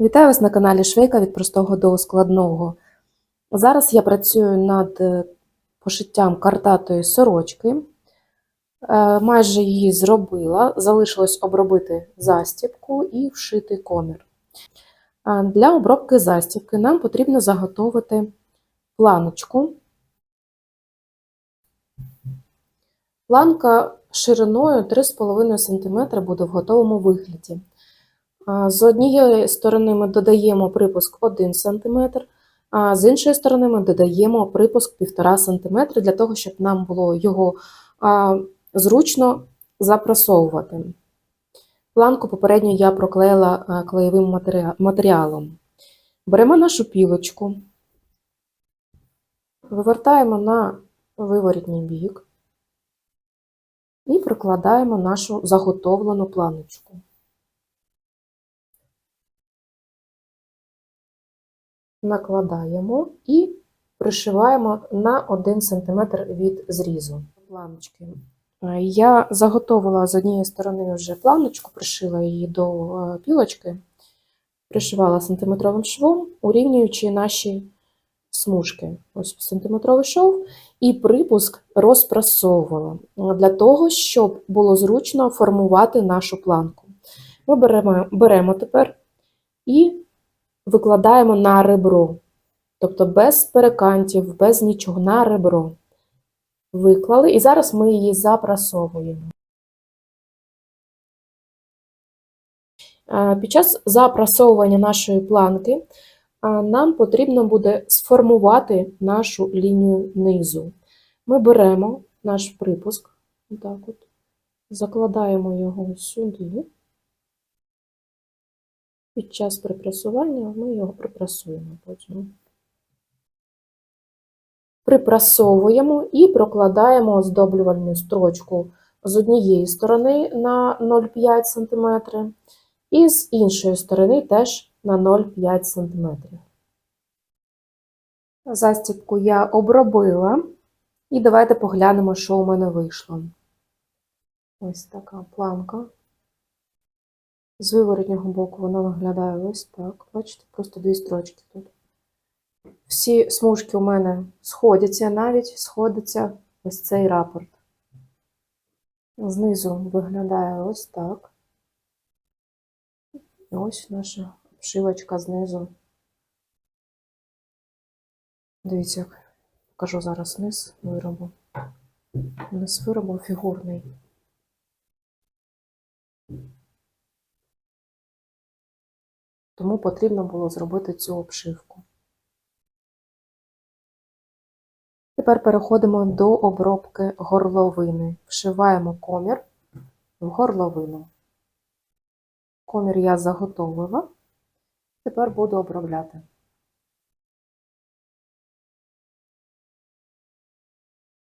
Вітаю вас на каналі Швейка від простого до складного. Зараз я працюю над е, пошиттям картатої сорочки. Е, Майже її зробила. Залишилось обробити застібку і вшити комір. Для обробки застібки нам потрібно заготовити планочку. Планка шириною 3,5 см буде в готовому вигляді. З однієї сторони ми додаємо припуск 1 см, а з іншої сторони ми додаємо припуск 1,5 см для того, щоб нам було його зручно запрасовувати. Планку попередньо я проклеїла клеєвим матеріалом. Беремо нашу пілочку, вивертаємо на виворітній бік і прокладаємо нашу заготовлену планочку. Накладаємо і пришиваємо на 1 см від зрізу планочки. Е, Я заготовила з однієї сторони вже планочку, пришила її до е, пілочки, пришивала сантиметровим швом, урівнюючи наші смужки. Ось сантиметровий шов, і припуск розпрасовувала е, для того, щоб було зручно формувати нашу планку. Ми беремо, беремо тепер і викладаємо на ребро. Тобто без перекантів, без нічого, на ребро. Виклали, і зараз ми її запрасовуємо. Е, Під час запрасовування нашої планки е, нам потрібно буде сформувати нашу лінію низу. Ми беремо наш припуск, отак от, закладаємо його сюди. Під час припрасування ми його припрасуємо потім. Припрасовуємо і прокладаємо оздоблювальну строчку з однієї сторони на 0,5 см і з іншої сторони теж на 0,5 см. Застібку я обробила, і давайте поглянемо, що у мене вийшло. Ось така планка. З виворотнього боку вона виглядає ось так. Бачите, просто дві строчки тут. Всі смужки у мене сходяться, навіть сходиться ось цей рапорт. Знизу виглядає ось так. І ось наша обшивочка знизу. Дивіться, як покажу зараз низ виробу. Низ виробу фігурний. Тому потрібно було зробити цю обшивку. Тепер переходимо до обробки горловини. Вшиваємо комір в горловину. Комір я заготовила, тепер буду обробляти.